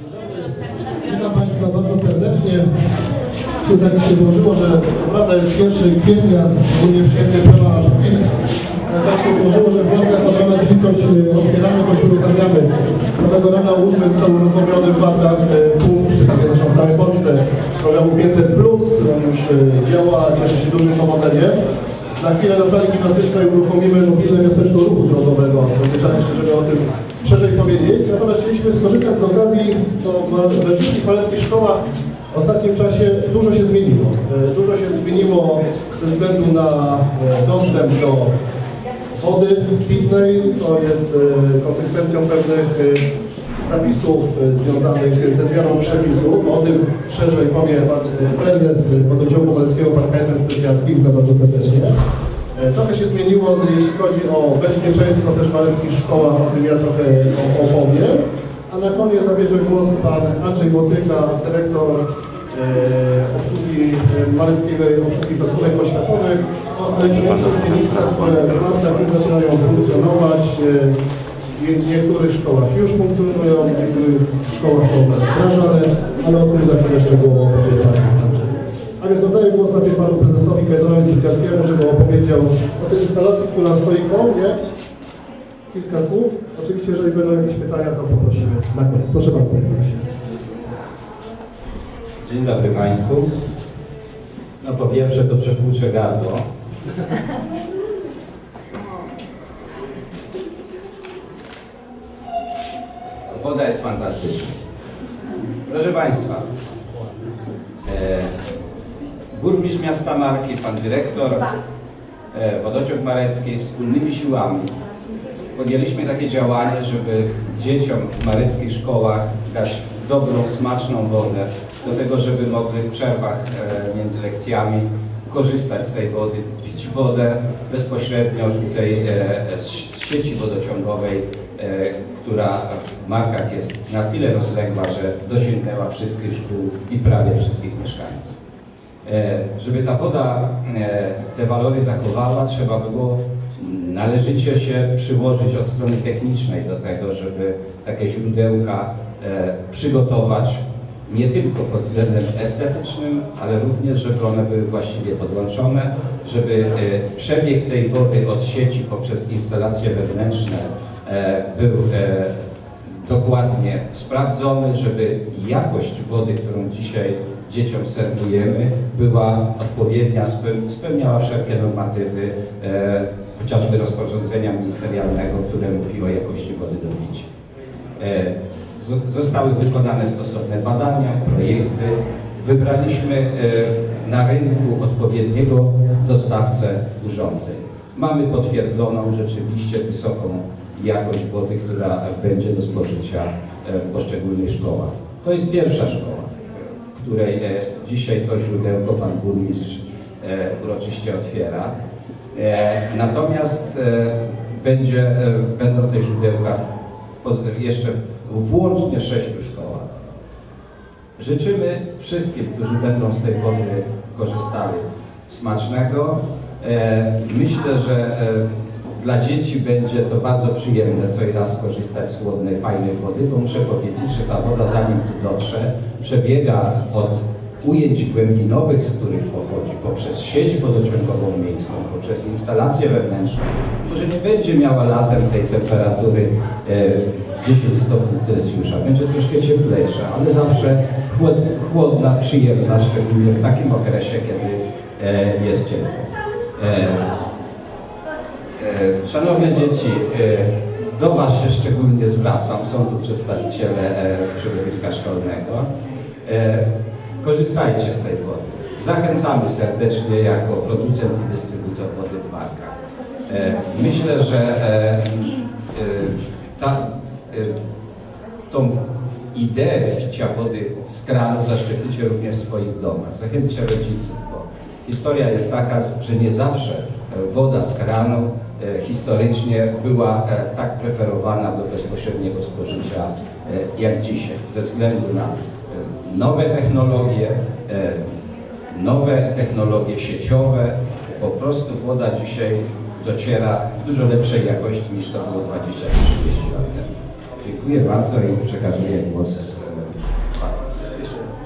Witam Państwa bardzo serdecznie. Czy tak się złożyło, że co prawda jest 1 kwietnia, przyjemnie pełna nasz PiS, tak się złożyło, że Barkach od rana dzisiaj coś e, otwieramy, coś uruchamiamy. Samego rana o 8 został uruchomiony w Barkach e, punkt, czy takie zresztą w całej Polsce, programu 500+. On już e, działa, cieszy się dużym powodzeniem. Za chwilę na sali gimnastycznej uruchomimy mobilne miasteczko ruchu drogowego. Będzie czas jeszcze, żeby o tym szerzej powiedzieć. Natomiast chcieliśmy skorzystać z okazji, to we wszystkich maleckich szkołach w ostatnim czasie dużo się zmieniło. E, Dużo się zmieniło ze względu na e, dostęp do wody pitnej, co jest e, konsekwencją pewnych zapisów e, związanych ze zmianą przepisów. O tym szerzej powie pan e, prezes Wodociągu Maleckiego, pan Kajetan Specjalski, witam bardzo serdecznie. E, Trochę się zmieniło, jeśli chodzi o bezpieczeństwo też w maleckich szkołach, o tym ja trochę opowiem. A na koniec zabierze głos pan Andrzej Łotyka, dyrektor obsługi maleckiej obsługi placówek oświatowych, o elektronicznych dzienniczkach, które w zaczynają funkcjonować. E, w niektórych szkołach już funkcjonują, w niektórych szkołach są wdrażane, ale o tym za chwilę szczegółowo opowie. A więc oddaję głos najpierw Panu Prezesowi Kajetonowi Specjalskiemu, żeby opowiedział o tej instalacji, która stoi koło mnie. Kilka słów. Oczywiście, jeżeli będą jakieś pytania, to poprosimy na koniec. Proszę bardzo. Dzień dobry Państwu. No po pierwsze to przepłuczę gardło. Woda jest fantastyczna. Proszę Państwa, e, burmistrz miasta Marki, pan dyrektor, e, wodociąg marecki wspólnymi siłami podjęliśmy takie działanie, żeby dzieciom w mareckich szkołach dać dobrą, smaczną wodę, do tego, żeby mogli w przerwach e, między lekcjami korzystać z tej wody, pić wodę bezpośrednio tutaj e, z sieci wodociągowej, która w Markach jest na tyle rozległa, że dosięgnęła wszystkich szkół i prawie wszystkich mieszkańców. E, Żeby ta woda e, te walory zachowała, trzeba było należycie się przyłożyć od strony technicznej do tego, żeby takie źródełka e, przygotować nie tylko pod względem estetycznym, ale również, żeby one były właściwie podłączone, żeby e, przebieg tej wody od sieci poprzez instalacje wewnętrzne e, był e, dokładnie sprawdzony, żeby jakość wody, którą dzisiaj dzieciom serwujemy, była odpowiednia, speł- spełniała wszelkie normatywy, e, chociażby rozporządzenia ministerialnego, które mówi o jakości wody do picia. E, Zostały wykonane stosowne badania, projekty. Wybraliśmy e, na rynku odpowiedniego dostawcę urządzeń. Mamy potwierdzoną rzeczywiście wysoką jakość wody, która będzie do spożycia e, w poszczególnych szkołach. To jest pierwsza szkoła, w której e, dzisiaj to źródełko pan burmistrz e, uroczyście otwiera. Natomiast będzie, będą te źródełka jeszcze włącznie sześciu szkołach. Życzymy wszystkim, którzy będą z tej wody korzystali, smacznego. Myślę, że dla dzieci będzie to bardzo przyjemne co i raz skorzystać z chłodnej, fajnej wody, bo muszę powiedzieć, że ta woda zanim tu dotrze, przebiega od ujęć głębinowych, z których pochodzi, poprzez sieć wodociągową miejską, poprzez instalacje wewnętrzne, może nie będzie miała latem tej temperatury e, 10 stopni Celsjusza, będzie troszkę cieplejsza, ale zawsze chłod, chłodna, przyjemna, szczególnie w takim okresie, kiedy e, jest ciepło. E, Szanowne dzieci, e, do Was się szczególnie zwracam. Są tu przedstawiciele e, środowiska szkolnego. Korzystajcie z tej wody. Zachęcamy serdecznie jako producent i dystrybutor wody w Markach. Myślę, że ta, tą ideę picia wody z kranu zaszczepicie również w swoich domach. Zachęćcie rodziców, bo historia jest taka, że nie zawsze woda z kranu historycznie była e, tak preferowana do bezpośredniego spożycia e, jak dzisiaj, ze względu na e, nowe technologie, e, nowe technologie sieciowe. Po prostu woda dzisiaj dociera dużo lepszej jakości niż to było 20 czy 30 lat temu. Dziękuję bardzo i przekazuję głos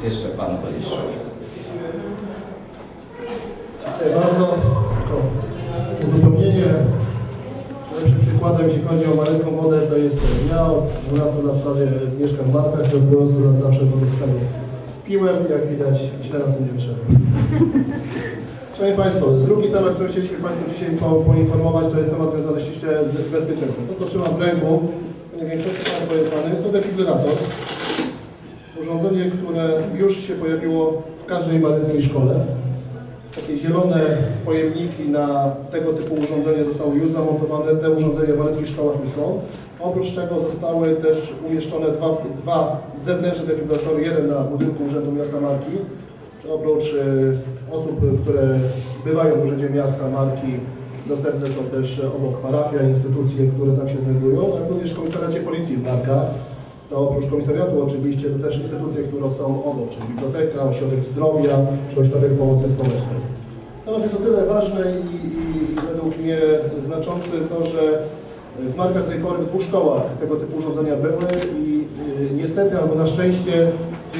e, Jeszcze pan burmistrz. Dziękuję bardzo. Przykładem, jeśli chodzi o marecką wodę, to jest ja od 12 lat prawie mieszkam w Markach i od 12 lat zawsze wodę z piłem. Jak widać, źle na tym nie wyszedłem. Szanowni Państwo, drugi temat, który chcieliśmy Państwu dzisiaj po, poinformować, to jest temat związany ściśle z bezpieczeństwem. To, co trzymam w ręku, nie większości Państwa jest znane, jest to defibrylator. Urządzenie, które już się pojawiło w każdej mareckiej szkole. Takie zielone pojemniki na tego typu urządzenia zostały już zamontowane. Te urządzenia w mareckich szkołach już są. Oprócz tego zostały też umieszczone dwa, dwa zewnętrzne defibrylatory, jeden na budynku Urzędu Miasta Marki. Oprócz y, osób, które bywają w Urzędzie Miasta Marki, dostępne są też obok parafia, instytucje, które tam się znajdują, jak również w komisariacie policji w Markach. To oprócz komisariatu oczywiście to też instytucje, które są obok, czyli biblioteka, ośrodek zdrowia, czy ośrodek pomocy społecznej. Temat jest o tyle ważny i, i według mnie znaczący to, że w Markach tej pory w dwóch szkołach tego typu urządzenia były i y, niestety albo na szczęście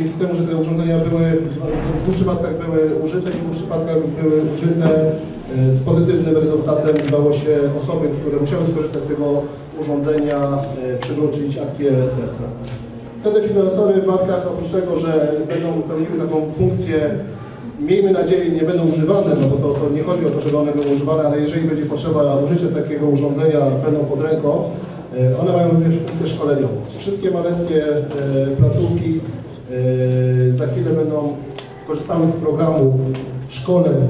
dzięki temu, że te urządzenia były, w dwóch przypadkach były użyte i w dwóch przypadkach były użyte y, z pozytywnym rezultatem udało się osoby, które musiały skorzystać z tego urządzenia y, przywrócić akcję serca. Te defibrylatory w Markach oprócz tego, że będą pełniły taką funkcję miejmy nadzieję, nie będą używane, no bo to, to nie chodzi o to, żeby one były używane, ale jeżeli będzie potrzeba użycia takiego urządzenia, będą pod ręką, e, one mają również funkcję szkoleniową. Wszystkie maleckie e, placówki e, za chwilę będą korzystały z programu szkoleń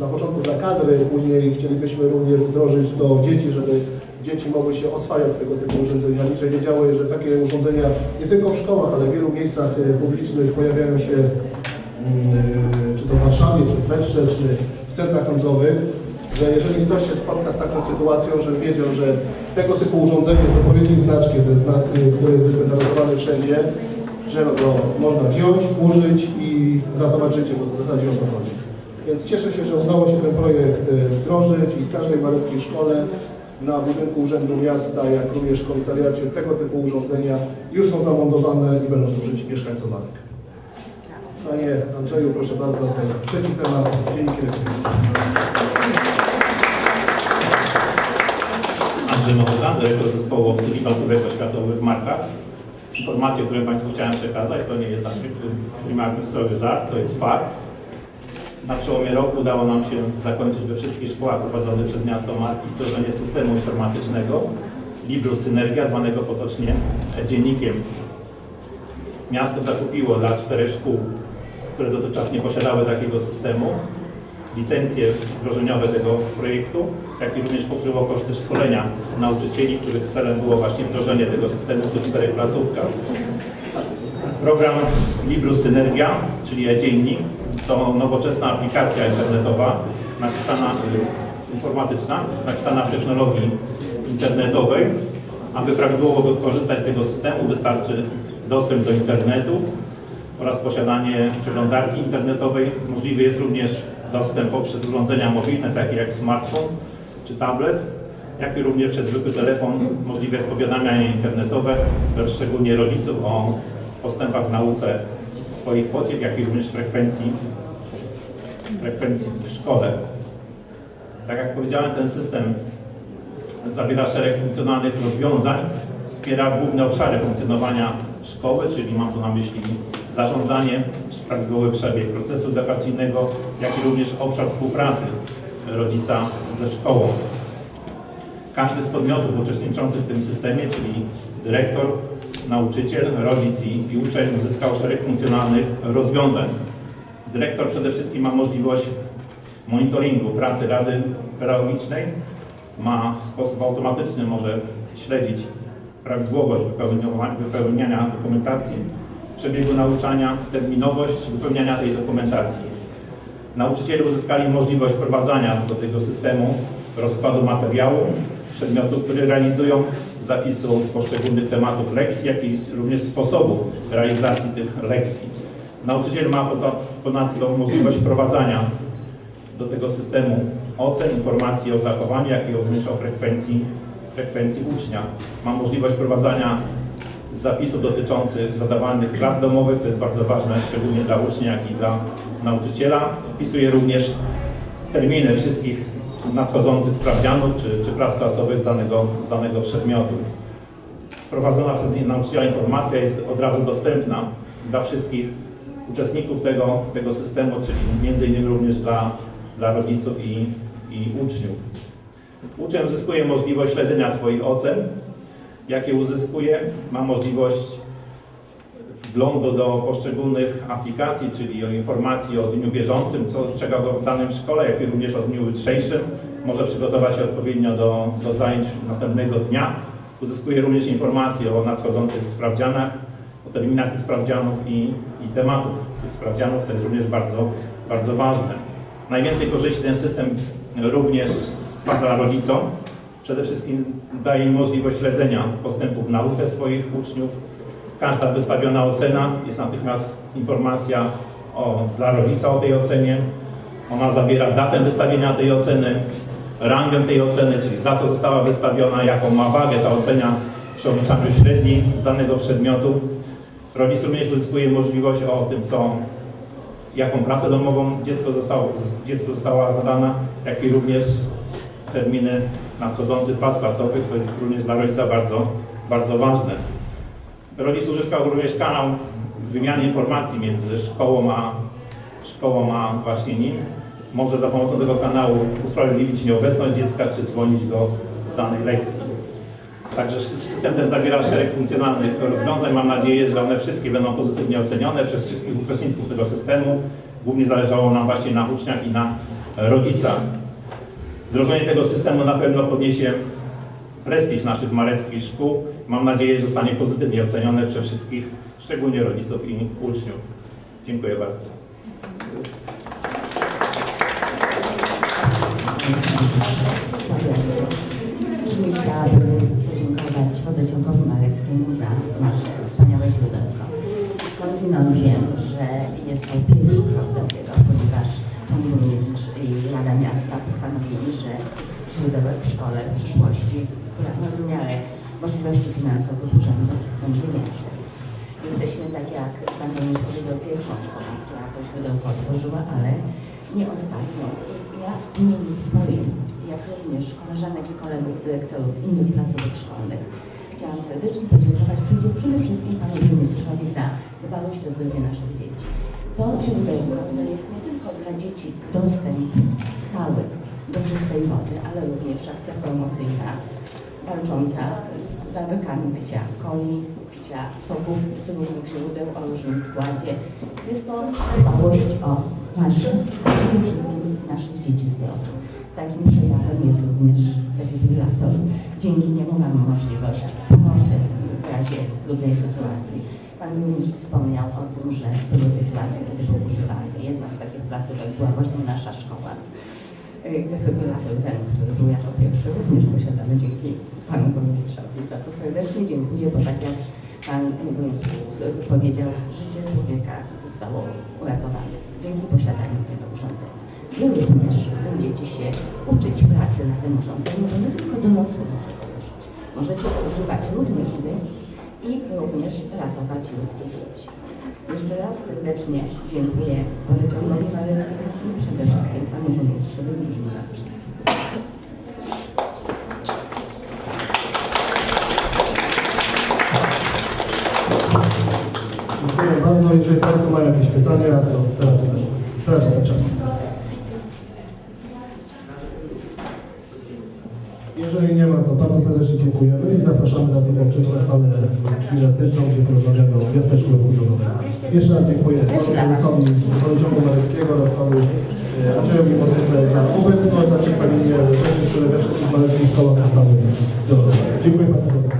na początku dla kadry, później chcielibyśmy również wdrożyć do dzieci, żeby dzieci mogły się oswajać z tego typu urządzeniami, że wiedziały, że takie urządzenia nie tylko w szkołach, ale w wielu miejscach e, publicznych pojawiają się Mm, czy to w Warszawie, czy w Petrze, czy w centrach handlowych, że jeżeli ktoś się spotka z taką sytuacją, że wiedział, że tego typu urządzenie z odpowiednim znaczkiem, ten znak, który jest wystandaryzowany wszędzie, że go można wziąć, użyć i ratować życie, bo w zasadzie o to chodzi. Więc cieszę się, że udało się ten projekt y, wdrożyć i w każdej maleckiej szkole na budynku Urzędu Miasta, jak również w komisariacie tego typu urządzenia już są zamontowane i będą służyć mieszkańcom Marek. Panie Andrzeju, proszę bardzo, to jest trzeci temat, dzienniki elektroniczne. Andrzej Mochoda, dyrektor zespołu obsługi placówek oświatowych w Markach. Informacje, które Państwu chciałem przekazać, to nie jest primarny sobie żart, to jest fakt. Na przełomie roku udało nam się zakończyć we wszystkich szkołach prowadzonych przez miasto Marki wdrożenie systemu informatycznego Libru Synergia, zwanego potocznie dziennikiem. Miasto zakupiło dla czterech szkół, które dotychczas nie posiadały takiego systemu, licencje wdrożeniowe tego projektu, jak i również pokryło koszty szkolenia nauczycieli, których celem było właśnie wdrożenie tego systemu tych czterech placówkach. Program Librus Synergia, czyli e-dziennik, to nowoczesna aplikacja internetowa napisana, y, informatyczna, napisana w technologii internetowej. Aby prawidłowo korzystać z tego systemu wystarczy dostęp do internetu oraz posiadanie przeglądarki internetowej. Możliwy jest również dostęp poprzez urządzenia mobilne, takie jak smartfon czy tablet, jak i również przez zwykły telefon możliwe jest powiadamianie internetowe, szczególnie rodziców o postępach w nauce swoich potrzeb, jak i również frekwencji, frekwencji w szkole. Tak jak powiedziałem, ten system zawiera szereg funkcjonalnych rozwiązań, wspiera główne obszary funkcjonowania szkoły, czyli mam tu na myśli zarządzanie, prawidłowy przebieg procesu edukacyjnego, jak i również obszar współpracy rodzica ze szkołą. Każdy z podmiotów uczestniczących w tym systemie, czyli dyrektor, nauczyciel, rodzic i, i uczeń uzyskał szereg funkcjonalnych rozwiązań. Dyrektor przede wszystkim ma możliwość monitoringu pracy Rady Pedagogicznej, ma w sposób automatyczny może śledzić prawidłowość wypełniania, dokumentacji, przebiegu nauczania, terminowość wypełniania tej dokumentacji. Nauczyciele uzyskali możliwość wprowadzania do tego systemu rozkładu materiału, przedmiotów, które realizują, zapisu poszczególnych tematów lekcji, jak i również sposobów realizacji tych lekcji. Nauczyciel ma ponadto możliwość wprowadzania do tego systemu ocen, informacji o zachowaniu, jak i również o frekwencji, frekwencji ucznia. Ma możliwość wprowadzania zapisów dotyczących zadawanych praw domowych, co jest bardzo ważne, szczególnie dla ucznia, jak i dla nauczyciela. Wpisuje również terminy wszystkich nadchodzących sprawdzianów czy, czy prac klasowych z danego, z danego przedmiotu. Wprowadzona przez nauczyciela informacja jest od razu dostępna dla wszystkich uczestników tego, tego systemu, czyli między innymi również dla, dla rodziców i, i uczniów. Uczeń zyskuje możliwość śledzenia swoich ocen, jakie uzyskuje, ma możliwość wglądu do poszczególnych aplikacji, czyli o informacji o dniu bieżącym, co czeka go w danym szkole, jak i również o dniu jutrzejszym. Może przygotować się odpowiednio do, do zajęć następnego dnia. Uzyskuje również informacje o nadchodzących sprawdzianach, o terminach tych sprawdzianów i, i tematów tych sprawdzianów, co jest również bardzo, bardzo ważne. Najwięcej korzyści ten system również stwarza rodzicom. Przede wszystkim daje im możliwość śledzenia postępów w nauce swoich uczniów. Każda wystawiona ocena jest natychmiast informacja o, dla rodzica o tej ocenie. Ona zawiera datę wystawienia tej oceny, rangę tej oceny, czyli za co została wystawiona, jaką ma wagę ta ocena przy obliczaniu średniej z danego przedmiotu. Rodzic również uzyskuje możliwość o tym, co, jaką pracę domową dziecko, zostało, dziecko została zadana, jak i również terminy nadchodzących prac klasowych, co jest również dla rodzica bardzo, bardzo ważne. Rodzic uzyskał również kanał wymiany informacji między szkołą a, szkołą a właśnie nim. Może za pomocą tego kanału usprawiedliwić nieobecność dziecka, czy zwolnić go z danej lekcji. Także system ten zawiera szereg funkcjonalnych rozwiązań. Mam nadzieję, że one wszystkie będą pozytywnie ocenione przez wszystkich uczestników tego systemu. Głównie zależało nam właśnie na uczniach i na rodzicach. Wdrożenie tego systemu na pewno podniesie prestiż naszych mareckich szkół. Mam nadzieję, że zostanie pozytywnie ocenione przez wszystkich, szczególnie rodziców i uczniów. Dziękuję bardzo. Chciałabym podziękować wodociągowi maleckiemu za nasze wspaniałe źródełko. Skądinąd wiem, że jest to pierwszy krok do tego, ponieważ pan burmistrz i Rada Miasta postanowili, że źródełek w szkole w przyszłości, która w miarę możliwości finansowych urzędu będzie więcej. Jesteśmy, tak jak pan burmistrz powiedział, pierwszą szkołą, która to źródełko otworzyła, ale nie ostatnią. Ja w imieniu swoim, jak również koleżanek i kolegów dyrektorów innych placówek szkolnych, chciałam serdecznie podziękować przede- wszystkim panu burmistrzowi za dbałość o zdrowie naszych dzieci. To źródełko to jest nie tylko dla dzieci dostęp stały do czystej wody, ale również akcja promocyjna walcząca z nawykami picia coli, picia soków z różnych źródeł o różnym składzie. Jest to dbałość o naszych, przede wszystkim naszych dzieci zdrowych. Takim przejawem jest również defibrylator. Dzięki niemu mamy możliwość pomocy w razie trudnej sytuacji. Pan ministr wspomniał o tym, że były sytuacje, kiedy był używany. Jedna z takich placówek była właśnie nasza szkoła. Y, Defibrylator ten, który był jako pierwszy, również posiadamy dzięki panu burmistrzowi, za co serdecznie dziękuję, bo tak jak pan burmistrz powiedział, życie człowieka zostało uratowane dzięki posiadaniu tego urządzenia. Wy również będziecie się uczyć pracy na tym urządzeniu, bo nie tylko dorosły może go użyć. Możecie używać również wy i również ratować ludzkie dzieci. Jeszcze raz serdecznie dziękuję Poleciągowi Maleckiemu i przede wszystkim Panu Burmistrzowi imieniu nas wszystkich. Dziękuję bardzo. Jeżeli Państwo mają jakieś pytania, to teraz jest, teraz jest czas. Jeżeli nie ma, to bardzo serdecznie dziękujemy i zapraszamy na drugą część na salę gimnastyczną, gdzie porozmawiamy o miasteczku kulturowym. Jeszcze raz dziękuję panu prezesowi Wojciechowi Maleckiego oraz panu e, Andrzejowi Motyce za obecność, za przedstawienie rzeczy, które we wszystkich maleckich szkołach zostały do Dziękuję bardzo.